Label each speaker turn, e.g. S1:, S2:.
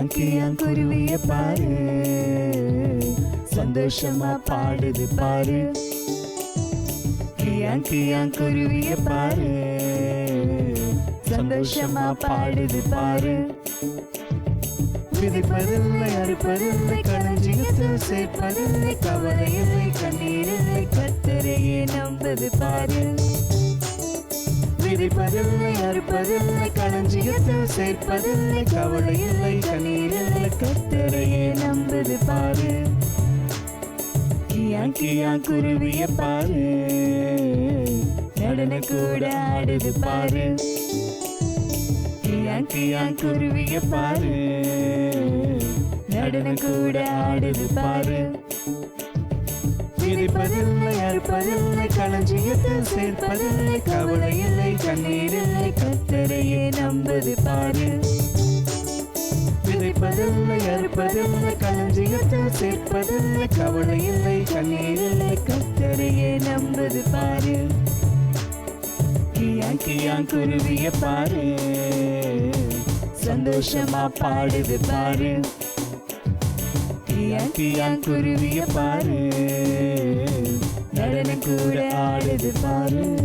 S1: கியாங் கியாங் குருவிய பாரு. சந்தோஷமா பாடுது பாரு. கியாங் கியாங் குருவிய பாரு. சந்தோஷமா பாடுது பாரு. விதிப்பதில்லை அறுப்பதில்லை களஞ்சியத்தில் சேர்ப்பதில்லை கவலையில்லை கண்ணீரில்லை கத்தரையே நம்பது பாரு. விதிப்பதில்லை அறுப்பதில்லை களஞ்சியத்தில் சேர்ப்பதில்லை கவலையில்லை கத்தரையே நம்புது பாரு. கியாங் கியாங் குருவிய பாரு. நடன கூட ஆடுது பாரு. கியாங் கியாங் குருவிய பாரு. நடன கூட ஆடுது பாரு. விதைப்பதில்லை அறுப்பதில்லை களஞ்சியத்தில் சேர்ப்பதில்லை கவலை கவலையில்லை கண்ணீரில்லை கத்தரையே நம்பது பாரு. அறுப்பதில்லை களஞ்சியத்தில் சேர்ப்பதில்லை கவலையில்லை கண்ணீரில்லை கத்தரையே நம்பது பாரு. கியாங் கியாங் குருவிய பாரு. சந்தோஷமா பாடுது பாரு. கியான் கியான் குருவிய பாரு. நடன கூட ஆடுது பாரு.